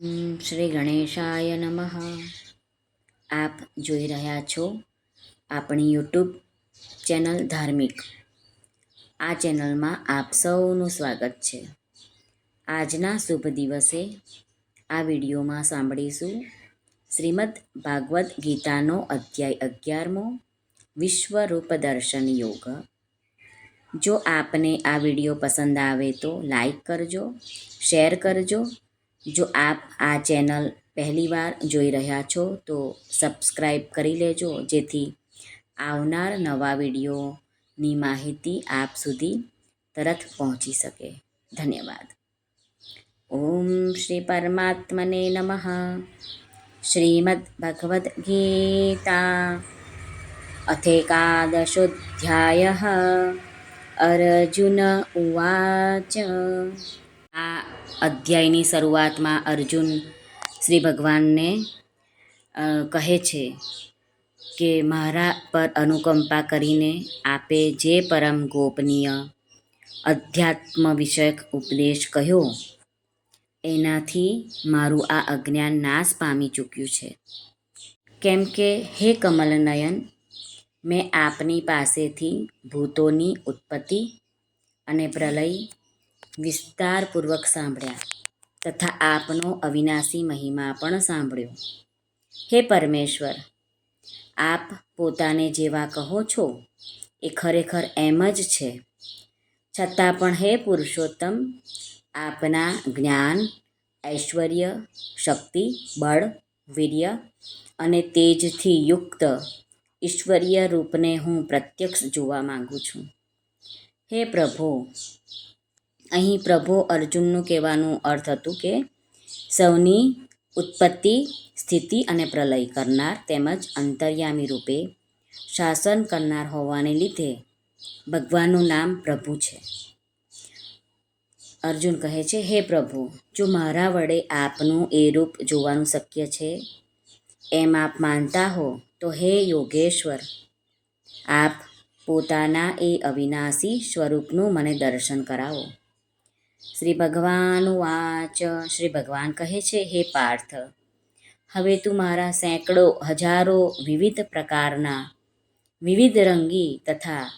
શ્રી ગણેશાય નમઃ આપ જોઈ રહ્યા છો આપણી યુટ્યુબ ચેનલ ધાર્મિક। આ ચેનલમાં આપ સૌનું સ્વાગત છે। આજના શુભ દિવસે આ વિડીયોમાં સાંભળીશું શ્રીમદ ભાગવદ્ ગીતાનો અધ્યાય અગિયારમો વિશ્વરૂપ દર્શન યોગ। જો આપને આ વીડિયો પસંદ આવે તો લાઈક કરજો, શેર કરજો જો આપ આ ચેનલ પહેલીવાર જોઈ રહ્યા છો, તો સબસ્ક્રાઈબ કરી લેજો, જેથી આવનાર નવા વિડીયોની માહિતી આપ સુધી તરત પહોંચી શકે. ધન્યવાદ. ઓમ શ્રી પરમાત્મને નમઃ. શ્રીમદ ભગવદ્ ગીતા. અથેકાદશોધ્યાય. અર્જુન ઉવાચ. આ અધ્યાયની શરૂઆતમાં અર્જુન શ્રી ભગવાનને કહે છે કે મારા પર અનુકંપા કરીને આપે જે પરમ ગોપનીય અધ્યાત્મ વિષયક ઉપદેશ કહ્યો, એનાથી મારું આ અજ્ઞાન નાશ પામી ચૂક્યું છે. કેમ કે, હે કમલનયન, મેં આપની પાસેથી ભૂતોની ઉત્પત્તિ અને પ્રલય વિસ્તારપૂર્વક સાંભળ્યા તથા આપનો અવિનાશી મહિમા પણ સાંભળ્યો. હે પરમેશ્વર, આપ પોતાને જેવા કહો છો એ ખરેખર એમ જ છે. છતાં પણ હે પુરુષોત્તમ, આપના જ્ઞાન, ઐશ્વર્ય, શક્તિ, બળ, વીર્ય અને તેજથી યુક્ત ઈશ્વરીય રૂપને હું પ્રત્યક્ષ જોવા માગું છું. હે પ્રભુ અહીં પ્રભુ અર્જુનનું કહેવાનું અર્થ હતું કે સૌની ઉત્પત્તિ, સ્થિતિ અને પ્રલય કરનાર તેમજ અંતર્યામી રૂપે શાસન કરનાર હોવાને લીધે ભગવાનનું નામ પ્રભુ છે. અર્જુન કહે છે, હે પ્રભુ, જો મારા વડે આપનું એ રૂપ જોવાનું શક્ય છે, એમ આપ માનતા હો, તો હે યોગેશ્વર, આપ પોતાના એ અવિનાશી સ્વરૂપનું મને દર્શન કરાવો. શ્રી ભગવાન વાચ, શ્રી ભગવાન કહે છે, હે પાર્થ, હવે તું મારા સેંકડો, હજારો વિવિધ પ્રકારના, વિવિધ રંગી તથા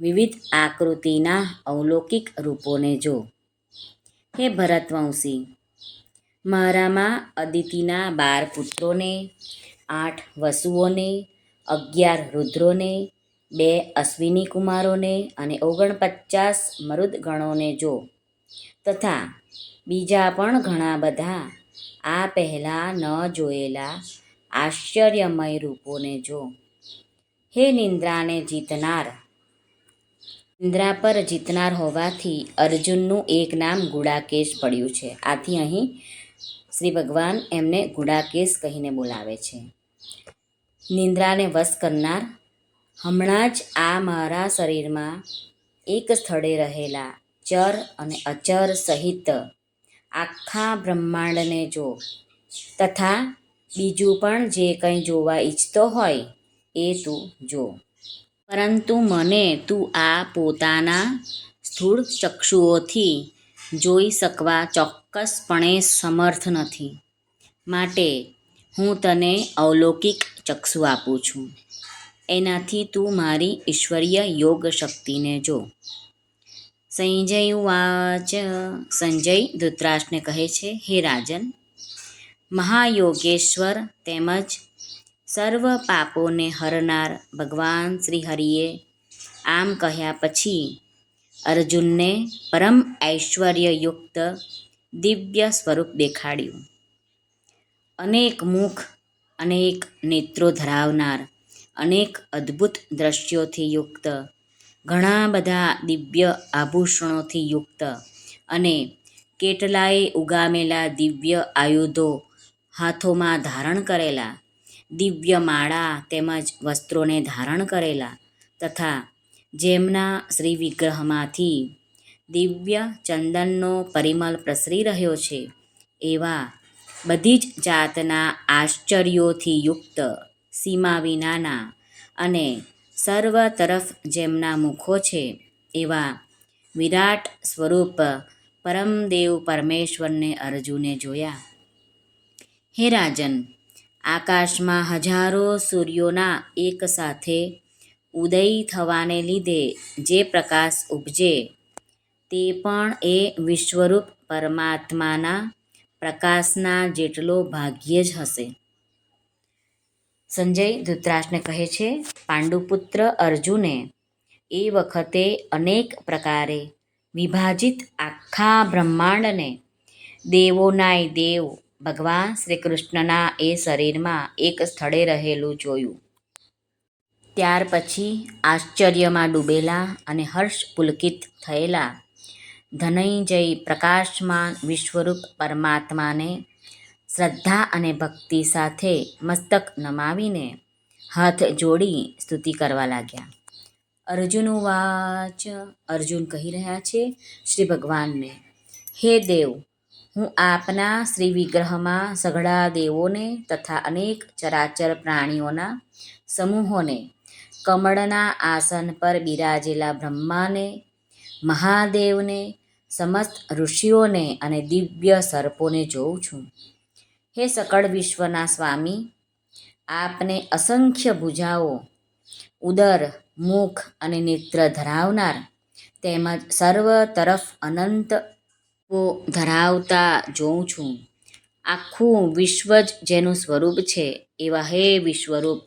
વિવિધ આકૃતિના અવલૌકિક રૂપોને જો. હે ભરતવંશી, મારામાં અદિતિના બાર પુત્રોને, આઠ વસુઓને, અગિયાર રુદ્રોને, બે અશ્વિની કુમારોને અને ઓગણપચાસ મરુદગણોને જો. તથા બીજા પણ ઘણા બધા આ પહેલાં ન જોયેલા આશ્ચર્યમય રૂપોને જો. હે નિંદ્રાને જીતનાર. નિંદ્રા પર જીતનાર હોવાથી અર્જુનનું એક નામ ગુડાકેશ પડ્યું છે. આથી અહીં શ્રી ભગવાન એમને ગુડાકેશ કહીને બોલાવે છે. નિંદ્રાને વશ કરનાર હમણાં જ આ મારા શરીરમાં એક સ્થળે રહેલા ચર અને અચર સહિત. આખા બ્રહ્માંડને જો તથા બીજું પણ જે કંઈ જોવા ઈચ્છતો હોય એ તું જો. પરંતુ મને તું આ પોતાના સ્થૂળ ચક્ષુઓથી જોઈ શકવા ચોક્કસપણે સમર્થ નથી. માટે હું તને અવલૌકિક ચક્ષુ આપું છું. એનાથી તું મારી ઈશ્વરીય યોગ શક્તિને જો. સંજય ઉવાચ સંજય ધૃતરાષ્ટ્રને કહે છે, હે રાજન, મહાયોગેશ્વર તેમજ સર્વ પાપોને હરનાર ભગવાન શ્રી હરિએ આમ કહ્યા પછી અર્જુનને પરમ ઐશ્વર્યયુક્ત દિવ્ય સ્વરૂપ દેખાડ્યું. અનેક મુખ, અનેક નેત્રો ધરાવનાર, અનેક અદ્ભુત દ્રશ્યોથી યુક્ત ઘણા બધા દિવ્ય આભૂષણોથી યુક્ત અને કેટલાય ઉગામેલા દિવ્ય આયુધો હાથોમાં ધારણ કરેલા, દિવ્ય માળા તેમજ વસ્ત્રોને ધારણ કરેલા તથા જેમના શ્રી વિગ્રહમાંથી દિવ્ય ચંદનનો પરિમલ પ્રસરી રહ્યો છે, એવા બધી જ જાતના આશ્ચર્યોથી યુક્ત, સીમા વિનાના અને સર્વ તરફ જેમના મુખો છે, એવા વિરાટ સ્વરૂપ પરમદેવ પરમેશ્વરને અર્જુને જોયા. હે રાજન, આકાશમાં હજારો સૂર્યોના એક સાથે ઉદય થવાને લીધે જે પ્રકાશ ઉપજે, તે પણ એ વિશ્વરૂપ પરમાત્માના પ્રકાશના જેટલો ભાગ્યે જ હશે. સંજય ધૃતરાષ્ટ્રને કહે છે, પાંડુપુત્ર અર્જુને, એ વખતે અનેક પ્રકારે વિભાજિત આખા બ્રહ્માંડને દેવોનાય દેવ ભગવાન શ્રી કૃષ્ણના એ શરીરમાં એક સ્થળે રહેલું જોયું. ત્યાર પછી આશ્ચર્યમાં ડૂબેલા અને હર્ષ પુલકિત થયેલા ધનંજય પ્રકાશમાન વિશ્વરૂપ પરમાત્માને શ્રદ્ધા અને ભક્તિ સાથે મસ્તક નમાવીને હાથ જોડી સ્તુતિ કરવા લાગ્યા. અર્જુન વાચ, અર્જુન કહી રહ્યા છે, શ્રી ભગવાનને, હે દેવ, હું આપના શ્રી વિગ્રહમાં સઘળા દેવોને તથા અનેક ચરાચર પ્રાણીઓના સમૂહોને, કમળના આસન પર બિરાજેલા બ્રહ્માને, મહાદેવને, સમસ્ત ઋષિઓને અને દિવ્ય સર્પોને જોઉં છું. હે સકળ વિશ્વના સ્વામી, આપને અસંખ્ય ભુજાઓ, ઉદર, મુખ અને નેત્ર ધરાવનાર તેમજ સર્વ તરફ અનંત ધરાવતા જોઉં છું. આખું વિશ્વ જ જેનું સ્વરૂપ છે એવા હે વિશ્વરૂપ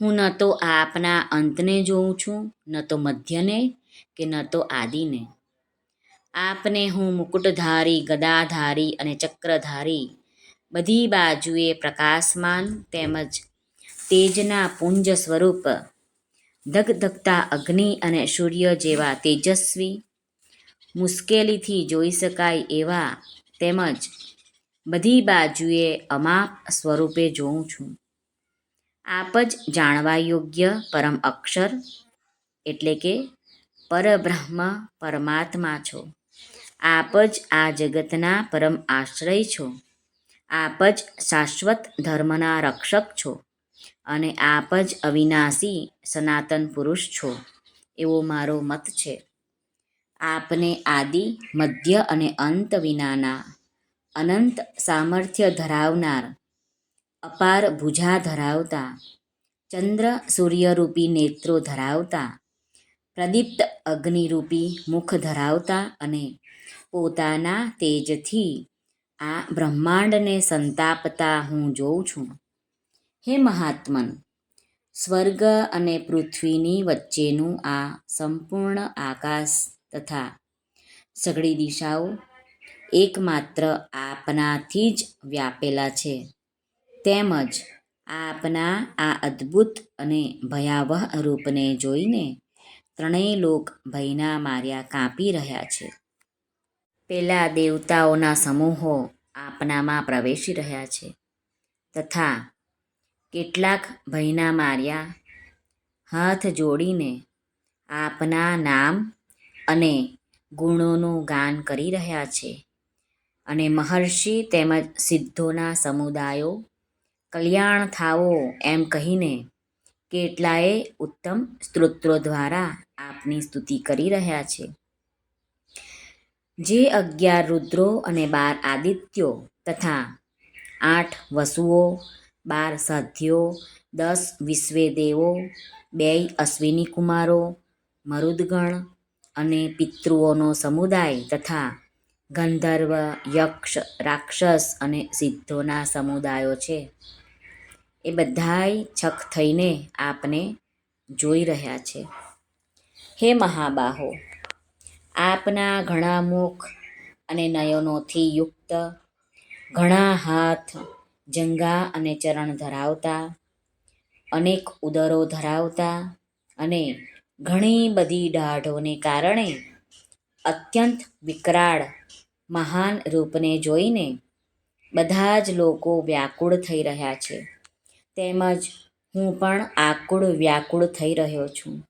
હું ન તો આપના અંતને જોઉં છું, ન તો મધ્યને કે ન તો આદિને. આપને હું મુકુટધારી, ગદાધારી અને ચક્રધારી બધી બાજુએ પ્રકાશમાન તેમજ તેજના પુંજ સ્વરૂપ ધગધગતા અગ્નિ અને સૂર્ય જેવા તેજસ્વી, મુશ્કેલીથી જોઈ શકાય એવા તેમજ બધી બાજુએ અમાપ સ્વરૂપે જોઉં છું. આપ જ જાણવા યોગ્ય પરમ અક્ષર એટલે કે પરબ્રહ્મ પરમાત્મા છો. આપ જ આ જગતના પરમ આશ્રય છો. આપ જ શાશ્વત ધર્મના રક્ષક છો અને આપ જ અવિનાશી સનાતન પુરુષ છો, એવો મારો મત છે. આપને આદિ, મધ્ય અને અંત વિનાના અનંત સામર્થ્ય ધરાવનાર, અપાર ભુજા ધરાવતા, ચંદ્ર સૂર્યરૂપી નેત્રો ધરાવતા, પ્રદીપ્ત અગ્નિરૂપી મુખ ધરાવતા અને પોતાના તેજથી આ બ્રહ્માંડને સંતાપતા હું જોઉં છું. હે મહાત્મન, સ્વર્ગ અને પૃથ્વીની વચ્ચેનું આ સંપૂર્ણ આકાશ તથા સઘળી દિશાઓ એકમાત્ર આપનાથી જ વ્યાપેલા છે તેમજ આપના આ અદ્ભુત અને ભયાવહ રૂપને જોઈને ત્રણેય લોક ભયના માર્યા કાંપી રહ્યા છે. પેલા દેવતાઓના સમૂહો આપનામાં પ્રવેશી રહ્યા છે તથા કેટલાક ભયના માર્યા, હાથ જોડીને આપના નામ અને ગુણોનું ગાન કરી રહ્યા છે અને મહર્ષિ તેમજ સિદ્ધોના સમુદાયો કલ્યાણ થાવો એમ કહીને કેટલાએ ઉત્તમ સ્ત્રોત્રો દ્વારા આપની સ્તુતિ કરી રહ્યા છે. જે અગિયાર રુદ્રો અને બાર આદિત્યો તથા આઠ વસુઓ, બાર સાધ્યો, દસ વિશ્વે દેવો અશ્વિની કુમારો, મરુદગણ અને પિતૃઓનો સમુદાય તથા ગંધર્વ, યક્ષ, રાક્ષસ અને સિદ્ધોના સમુદાયો છે એ બધાય છક થઈને આપને જોઈ રહ્યા છે. હે મહાબાહો આપના ઘણા મુખ અને નયનોથી યુક્ત. ઘણા હાથ જંગા અને ચરણ ધરાવતા. અનેક ઉદરો ધરાવતા અને ઘણી બધી દાઢોને કારણે અત્યંત વિકરાળ, મહાન રૂપને જોઈને બધા જ લોકો વ્યાકુળ થઈ રહ્યા છે. તેમજ હું પણ આકુળ વ્યાકુળ થઈ રહ્યો છું.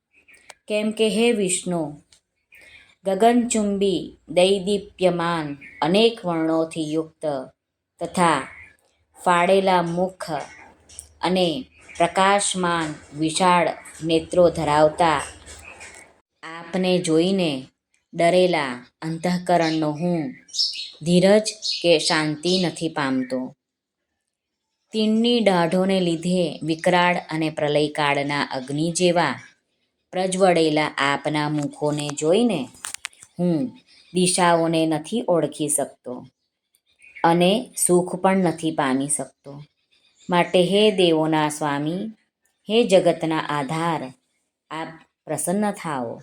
કેમ કે હે વિષ્ણુ ગગનચુંબી, દૈદીપ્યમાન, અનેક વર્ણોથી યુક્ત તથા ફાળેલા મુખ અને પ્રકાશમાન વિશાળ નેત્રો ધરાવતા આપને જોઈને ડરેલા અંતઃકરણનો હું ધીરજ કે શાંતિ નથી પામતો. તીણની દાઢોને લીધે વિકરાળ અને પ્રલયકાળના અગ્નિ જેવા પ્રજવળેલા આપના મુખોને જોઈને હું દિશાઓને નથી ઓળખી શકતો અને સુખ પણ નથી પામી શકતો. માટે હે દેવોના સ્વામી, હે જગતના આધાર, આપ પ્રસન્ન થાઓ.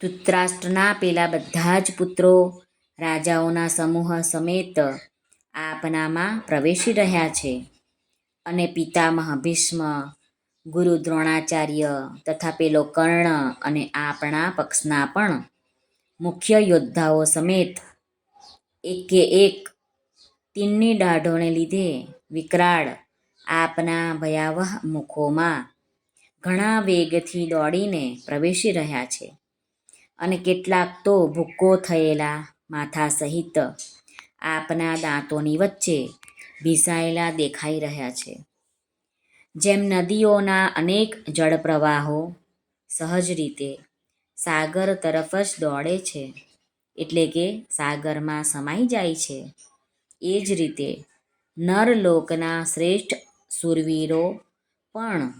ધૃતરાષ્ટ્રના પેલા બધા જ પુત્રો, રાજાઓના સમૂહ સમેત આપનામાં પ્રવેશી રહ્યા છે અને પિતામહ ભીષ્મ, ગુરુ દ્રોણાચાર્ય તથા પેલો કર્ણ અને આપણા પક્ષના પણ મુખ્ય યોદ્ધાઓ સમેત એકે એક તીનની દાઢોને લીધે વિકરાળ આપના ભયાવહ મુખોમાં ઘણા વેગથી દોડીને પ્રવેશી રહ્યા છે અને કેટલાક તો ભૂક્કો થયેલા માથા સહિત આપના દાંતોની વચ્ચે ભીસાયેલા દેખાઈ રહ્યા છે. જેમ નદીઓના અનેક જળપ્રવાહો સહજ રીતે સાગર તરફ જ દોડે છે. એટલે કે સાગરમાં સમાઈ જાય છે. એ જ રીતે નરલોકના શ્રેષ્ઠ સુરવીરો પણ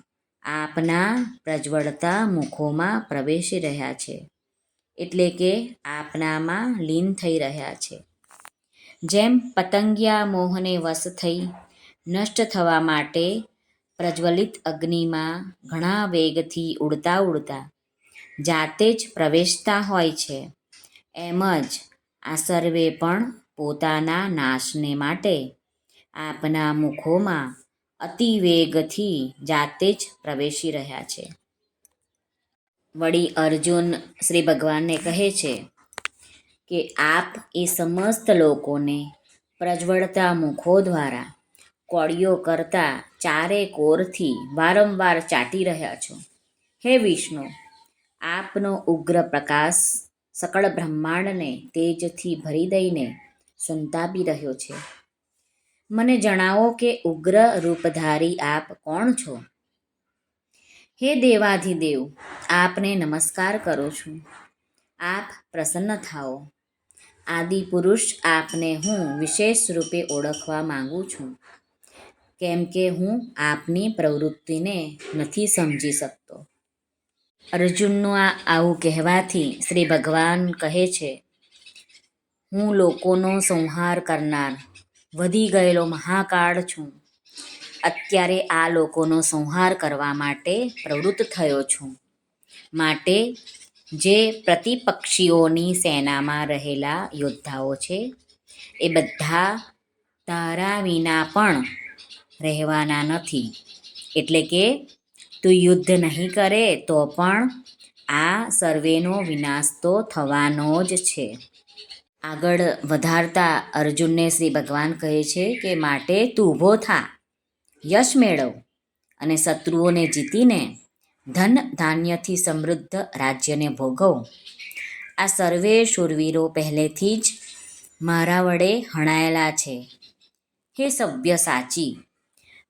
આપના પ્રજ્વળતા મુખોમાં પ્રવેશી રહ્યા છે. એટલે કે આપનામાં લીન થઈ રહ્યા છે. જેમ પતંગિયા મોહને વશ થઈ નષ્ટ થવા માટે પ્રજ્વલિત અગ્નિમાં ઘણા વેગથી ઉડતા ઉડતા જાતે જ પ્રવેશતા હોય છે. એમ જ આ સર્વે પણ પોતાના નાશને માટે, આપના મુખોમાં અતિવેગથી જાતે જ પ્રવેશી રહ્યા છે. વળી અર્જુન શ્રી ભગવાનને કહે છે કે આપ એ સમસ્ત લોકોને પ્રજ્વળતા મુખો દ્વારા કોળીઓ કરતા ચારે કોરથી વારંવાર ચાટી રહ્યા છો. હે વિષ્ણુ આપનો ઉગ્ર પ્રકાશ સકળ બ્રહ્માંડને તેજથી ભરી દઈને સંતાપી રહ્યો છે. મને જણાવો કે ઉગ્ર રૂપધારી આપ કોણ છો? હે દેવાધિદેવ, આપને નમસ્કાર કરું છું. આપ પ્રસન્ન થાઓ. આદિ પુરુષ આપને હું વિશેષ રૂપે ઓળખવા માંગુ છું. કેમ કે હું આપની પ્રવૃત્તિને નથી સમજી શકતો. અર્જુનનું આ આવું કહેવાથી શ્રી ભગવાન કહે છે, હું લોકોનો સંહાર કરનાર, વધી ગયેલો મહાકાળ છું. અત્યારે આ લોકોનો સંહાર કરવા માટે પ્રવૃત્ત થયો છું. માટે જે પ્રતિપક્ષીઓની સેનામાં રહેલા યોદ્ધાઓ છે, એ બધા તારા વિના પણ રહેવાના નથી. એટલે કે તું યુદ્ધ નહીં કરે તો પણ આ સર્વેનો વિનાશ તો થવાનો જ છે. આગળ વધારતા અર્જુનને શ્રી ભગવાન કહે છે કે માટે તું ઊભો થા, યશ મેળવ અને શત્રુઓને જીતીને ધન ધાન્યથી સમૃદ્ધ રાજ્યને ભોગવ. આ સર્વે શૂરવીરો પહેલેથી જ મારા વડે હણાયેલા છે. હે સભ્ય સાચી,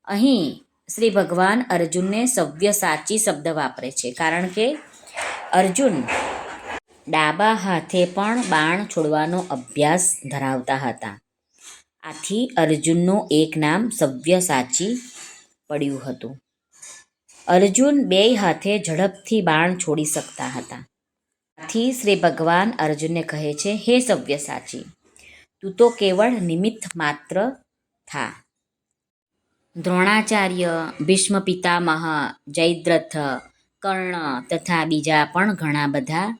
અહીં શ્રી ભગવાન અર્જુનને સવ્ય સાચી શબ્દ વાપરે છે. કારણ કે અર્જુન ડાબા હાથે પણ બાણ છોડવાનો અભ્યાસ ધરાવતા હતા. આથી અર્જુનનું એક નામ સવ્ય સાચી પડ્યું હતું. અર્જુન બેય હાથે ઝડપથી બાણ છોડી શકતા હતા. આથી શ્રી ભગવાન અર્જુનને કહે છે, હે સવ્ય સાચી, તું તો કેવળ નિમિત્ત માત્ર થા. દ્રોણાચાર્ય ભીષ્મ પિતામહ જયદ્રથ, કર્ણ તથા બીજા પણ ઘણા બધા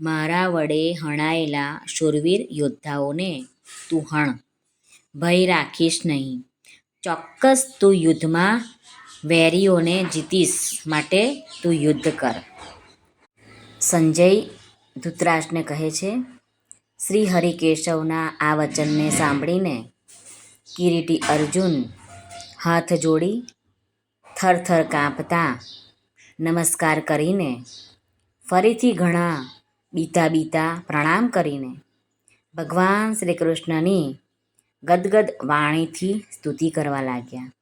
મારા વડે હણાયેલા શૂરવીર યોદ્ધાઓને તું હણ. ભય રાખીશ નહીં. ચોક્કસ તું યુદ્ધમાં વેરીઓને જીતીશ માટે તું યુદ્ધ કર. સંજય ધૃતરાષ્ટ્રને કહે છે શ્રી હરિકેશવના આ વચનને સાંભળીને કિરીટી અર્જુન હાથ જોડી, થરથર કાંપતા, નમસ્કાર કરીને, ફરીથી ઘણા બીતા બીતા પ્રણામ કરીને, ભગવાન શ્રી કૃષ્ણની ગદગદ વાણીથી સ્તુતિ કરવા લાગ્યા.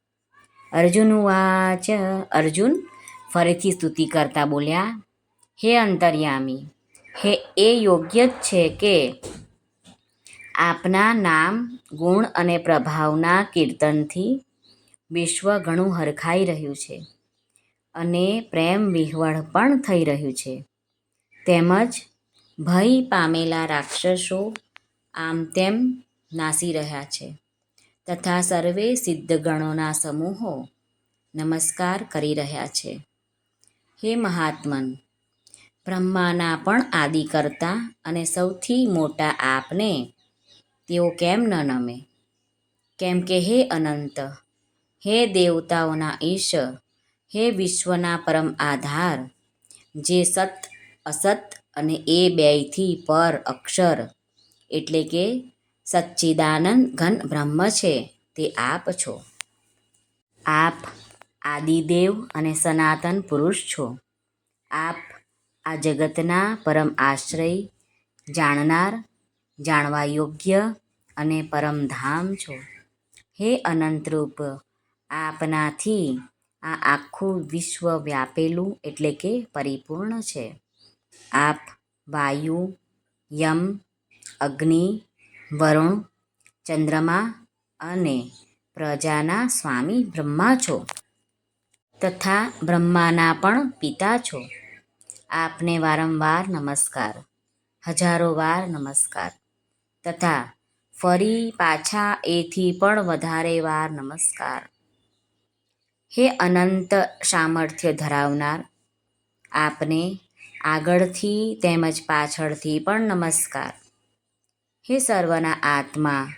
અર્જુન વાચ અર્જુન, ફરીથી સ્તુતિ કરતા બોલ્યા, હે અંતર્યામી, હે, એ યોગ્ય જ છે કે આપના નામ, ગુણ અને પ્રભાવના કીર્તનથી વિશ્વ ઘણું હરખાઈ રહ્યું છે અને પ્રેમ વિહવળ પણ થઈ રહ્યું છે. તેમજ ભય પામેલા રાક્ષસો આમ તેમ નાસી રહ્યા છે તથા સર્વે સિદ્ધગણોના સમૂહો નમસ્કાર કરી રહ્યા છે. હે મહાત્મન, બ્રહ્માના પણ આદિ કરતા અને સૌથી મોટા આપને તેઓ કેમ ન નમે? કેમ કે હે અનંત હે દેવતાઓના ઈશ હે વિશ્વના પરમ આધાર, જે સત, અસત અને એ બેયથી પર અક્ષર, એટલે કે સચ્ચિદાનંદ ઘન બ્રહ્મ છે, તે આપ છો. આપ આદિદેવ અને સનાતન પુરુષ છો. આપ આ જગતના પરમ આશ્રય, જાણનાર, જાણવા યોગ્ય અને પરમધામ છો. હે અનંતરૂપ આપનાથી આ આખું વિશ્વ વ્યાપેલું એટલે કે પરિપૂર્ણ છે. આપ વાયુ, યમ, અગ્નિ, વરુણ, ચંદ્રમા અને પ્રજાના સ્વામી બ્રહ્મા છો. તથા બ્રહ્માના પણ પિતા છો. આપને વારંવાર નમસ્કાર. હજારો વાર નમસ્કાર. તથા ફરી પાછા એથી પણ વધારે વાર નમસ્કાર. હે અનંત સામર્થ્ય ધરાવનાર. આપને આગળથી તેમજ પાછળથી પણ નમસ્કાર. હે સર્વના આત્મા,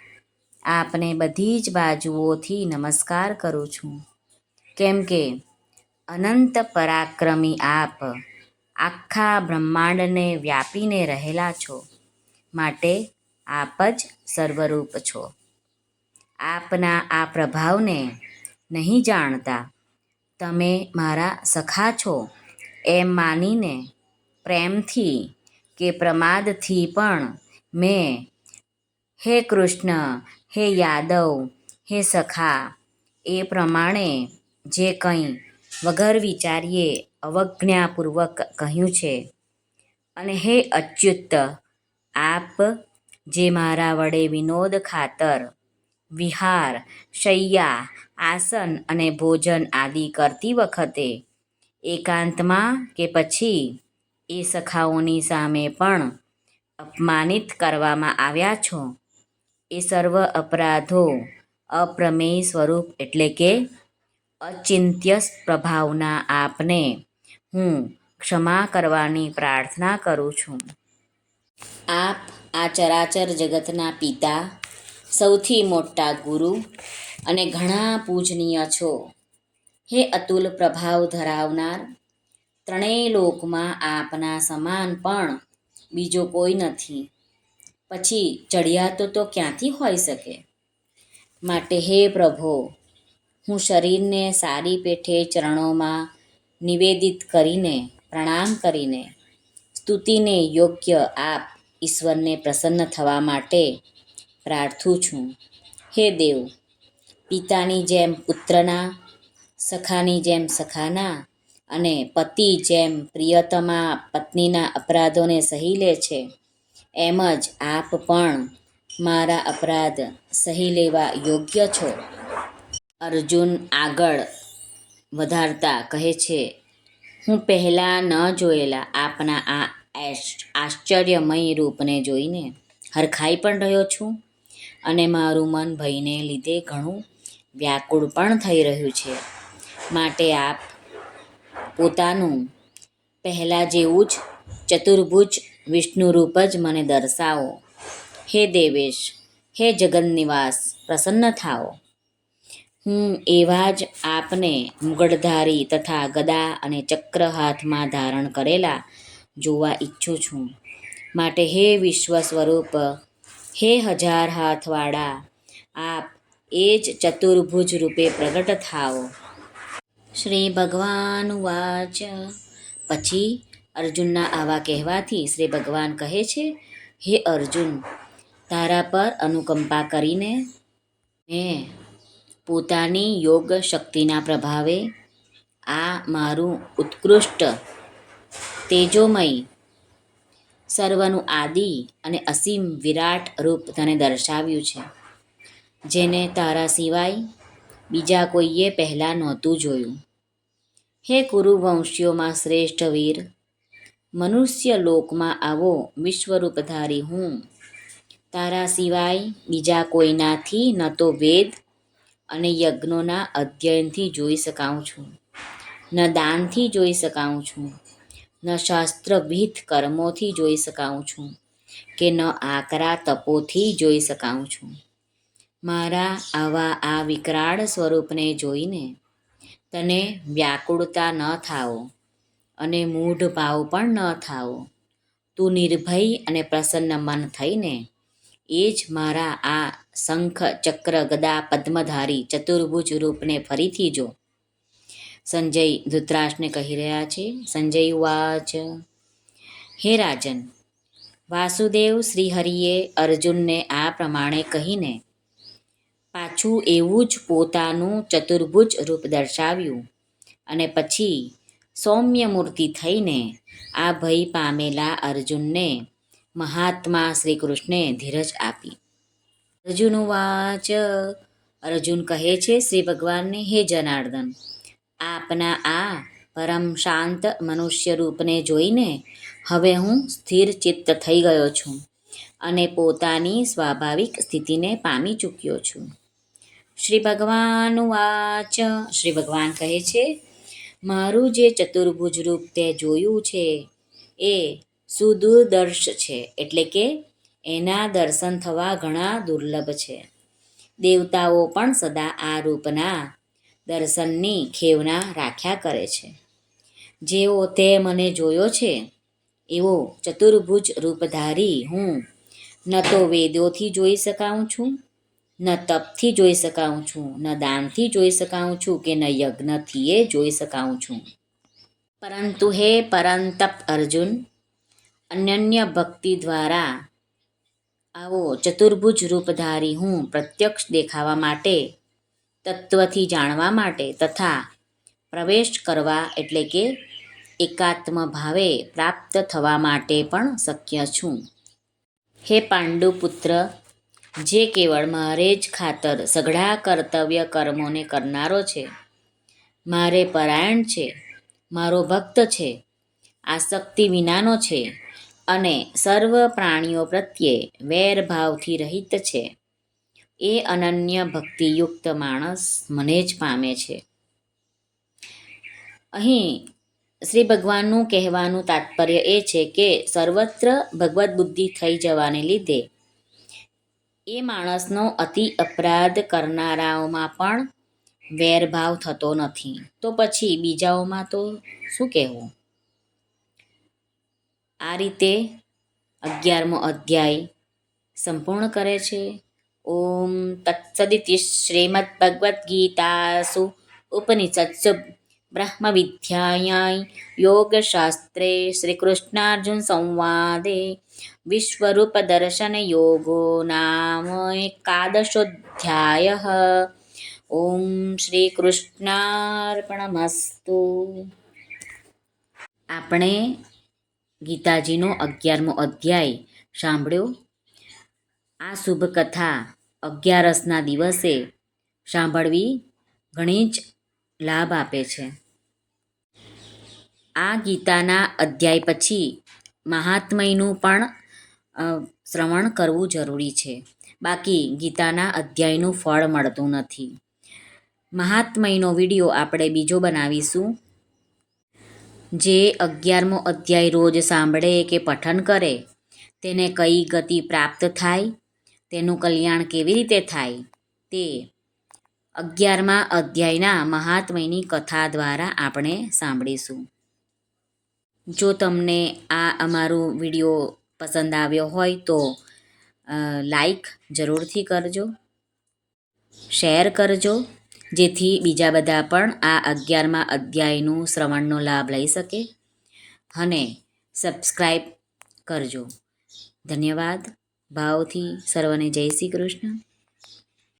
આપને બધી જ બાજુઓથી નમસ્કાર કરું છું. કેમ કે અનંત પરાક્રમી આપ આખા બ્રહ્માંડને વ્યાપીને રહેલા છો, માટે આપ જ સર્વરૂપ છો. આપના આ પ્રભાવને નહીં જાણતા. તમે મારા સખા છો. એમ માનીને પ્રેમથી કે પ્રમાદથી પણ મેં, હે કૃષ્ણ, હે યાદવ, હે સખા, એ પ્રમાણે જે કંઈ વગર વિચારીએ અવજ્ઞાપૂર્વક કહ્યું છે. અને હે અચ્યુત, આપ જે મારા વડે વિનોદ ખાતર વિહાર, શૈયા, આસન અને ભોજન આદિ કરતી વખતે, એકાંતમાં કે પછી, એ સખાઓની સામે પણ અપમાનિત કરવામાં આવ્યા છો? એ સર્વ અપરાધો અપ્રમેય સ્વરૂપ એટલે કે અચિંત્ય પ્રભાવના આપને હું ક્ષમા કરવાની પ્રાર્થના કરું છું. આપ આ ચરાચર જગતના પિતા સૌથી મોટા ગુરુ અને ઘણા પૂજનીય છો. હે અતુલ પ્રભાવ ધરાવનાર, ત્રણેય લોકમાં આપના સમાન પણ બીજો કોઈ નથી. પછી ચડિયાતો તો ક્યાંથી હોઈ શકે? માટે હે પ્રભો, હું શરીરને સારી પેઠે ચરણોમાં નિવેદિત કરીને, પ્રણામ કરીને, સ્તુતિને યોગ્ય આપ ઈશ્વરને પ્રસન્ન થવા માટે પ્રાર્થું છું. હે દેવ, પિતાની જેમ પુત્રના, સખાની જેમ સખાના અને પતિ જેમ પ્રિયતમા પત્નીના અપરાધોને સહી લે છે, એમ જ આપ પણ મારા અપરાધ સહી લેવા યોગ્ય છો. અર્જુન આગળ વધારતા કહે છે, હું પહેલાં ન જોયેલા આપના આ આશ્ચર્યમય રૂપને જોઈને હરખાઈ પણ રહ્યો છું. અને મારું મન ભયને લીધે ઘણું વ્યાકુળ પણ થઈ રહ્યું છે. માટે આપ પોતાનું પહેલાં જેવું જ ચતુર્ભુજ વિષ્ણુ રૂપ જ મને દર્શાવો. હે દેવેશ, હે જગન્નિવાસ, પ્રસન્ન થાઓ. હું એવા જ આપને મુગળધારી તથા ગદા અને ચક્ર હાથમાં ધારણ કરેલા જોવા ઈચ્છું છું. માટે હે વિશ્વ સ્વરૂપ હે હજાર હાથવાળા, આપ એ જ ચતુર્ભુજ રૂપે પ્રગટ થાઓ. શ્રી ભગવાન વાચ. પછી અર્જુનના આવા કહેવાથી શ્રી ભગવાન કહે છે, હે અર્જુન, તારા પર અનુકંપા કરીને મેં પોતાની યોગ શક્તિના પ્રભાવે આ મારું ઉત્કૃષ્ટ, તેજોમય સર્વનું આદિ અને અસીમ વિરાટ રૂપ તને દર્શાવ્યું છે. જેને તારા સિવાય બીજા કોઈએ પહેલાં નહોતું જોયું. હે કુરુવંશીઓમાં શ્રેષ્ઠ વીર, મનુષ્ય લોકમાં આવો વિશ્વરૂપધારી હું. તારા સિવાય બીજા કોઈનાથી ન તો વેદ અને યજ્ઞોના અધ્યયનથી જોઈ શકાઉં છું. ન દાનથી જોઈ શકાઉં છું. ન શાસ્ત્રવિહિત કર્મોથી જોઈ શકાઉં છું, કે ન આકરા તપોથી જોઈ શકાઉં છું. મારા આવા આ વિકરાળ સ્વરૂપને જોઈને તને વ્યાકુળતા ન થાઓ અને મૂઢ ભાવ પણ ન થાઓ. તું નિર્ભય અને પ્રસન્ન મન થઈને એ જ મારા આ શંખ ચક્ર ગદા પદ્મધારી ચતુર્ભુજ રૂપને ફરીથી જો સંજય ધૃતરાષ્ટ્રને કહી રહ્યા છે. સંજય વાચ હે રાજન, વાસુદેવ શ્રીહરિએ અર્જુનને આ પ્રમાણે કહીને પાછું એવું જ પોતાનું ચતુર્ભુજ રૂપ દર્શાવ્યું અને પછી સૌમ્ય મૂર્તિ થઈને આ ભય પામેલા અર્જુનને મહાત્મા શ્રી કૃષ્ણે ધીરજ આપી. અર્જુન વાચ અર્જુન કહે છે, શ્રી ભગવાનને હે જનાર્દન આપના આ પરમ શાંત મનુષ્ય રૂપને જોઈને હવે હું સ્થિર ચિત્ત થઈ ગયો છું અને પોતાની સ્વાભાવિક સ્થિતિને પામી ચૂક્યો છું. શ્રી ભગવાન વાચ, શ્રી ભગવાન કહે છે, મારું જે ચતુર્ભુજ રૂપ તે જોયું છે એ સુદૂરદર્શ છે, એટલે કે એના દર્શન થવા ઘણા દુર્લભ છે. દેવતાઓ પણ સદા આ રૂપના દર્શનની ખેવના રાખ્યા કરે છે. જેવો તે મને જોયો છે, એવો ચતુર્ભુજ રૂપધારી હું. ન તો વેદોથી જોઈ શકાઉં છું, ન તપથી જોઈ શકાઉં છું, ન દાનથી જોઈ શકાઉં છું કે ન યજ્ઞથી એ જોઈ શકાઉં છું. પરંતુ હે પરંતપ અર્જુન, અનન્ય ભક્તિ દ્વારા આવો ચતુર્ભુજ રૂપધારી હું પ્રત્યક્ષ દેખાવા માટે તત્વથી જાણવા માટે તથા પ્રવેશ કરવા એટલે કે એકાત્મ ભાવે પ્રાપ્ત થવા માટે પણ શક્ય છું. હે પાંડુ પુત્ર, જે કેવળ મારે જ ખાતર સઘળા કર્તવ્ય કર્મોને કરનારો છે. મારે પરાયણ છે, મારો ભક્ત છે, આસક્તિ વિનાનો છે અને સર્વ પ્રાણીઓ પ્રત્યે વેરભાવથી રહિત છે. એ અનન્ય ભક્તિયુક્ત માણસ મને જ પામે છે. અહીં શ્રી ભગવાનનું કહેવાનું તાત્પર્ય એ છે કે સર્વત્ર ભગવદ્ બુદ્ધિ થઈ જવાને લીધે એ માણસનો અતિ અપરાધ કરનારાઓમાં પણ વેરભાવ થતો નથી. તો પછી બીજાઓમાં તો શું કહેવું? આ રીતે અગિયારમો અધ્યાય સંપૂર્ણ કરે છે. ઓમ તત્સદિતિ શ્રીમદ ભગવદ્ ગીતાસુ ઉપનિષત્સુ બ્રહ્મ વિદ્યાયાય યોગશાસ્ત્રે શ્રીકૃષ્ણાર્જુન સંવાદે વિશ્વરૂપ દર્શન યોગો ઓમ શ્રી આપણે ગીતાજીનો અગિયારમો અધ્યાય સાંભળ્યો? આ શુભ કથા અગિયારસના દિવસે સાંભળવી ઘણી જ લાભ આપે છે. આ ગીતાના અધ્યાય પછી મહાત્મયનું પણ શ્રવણ કરવું જરૂરી છે. બાકી ગીતાના અધ્યાયનું ફળ મળતું નથી. મહાત્મયનો વીડિયો આપણે બીજો બનાવીશું. જે અગિયારમો અધ્યાય રોજ સાંભળે કે પઠન કરે, તેને કઈ ગતિ પ્રાપ્ત થાય? તેનું કલ્યાણ કેવી રીતે થાય? તે અગિયારમા અધ્યાયના મહાત્મયની કથા દ્વારા આપણે સાંભળીશું. જો તમને આ અમારું વીડિયો પસંદ આવ્યો હોય તો લાઈક જરૂરથી કરજો, શેર કરજો, જેથી બીજા બધા પણ આ અગિયારમા અધ્યાયનું શ્રવણનો લાભ લઈ શકે અને સબસ્ક્રાઈબ કરજો. ધન્યવાદ. ભાવથી સર્વને જય શ્રી કૃષ્ણ.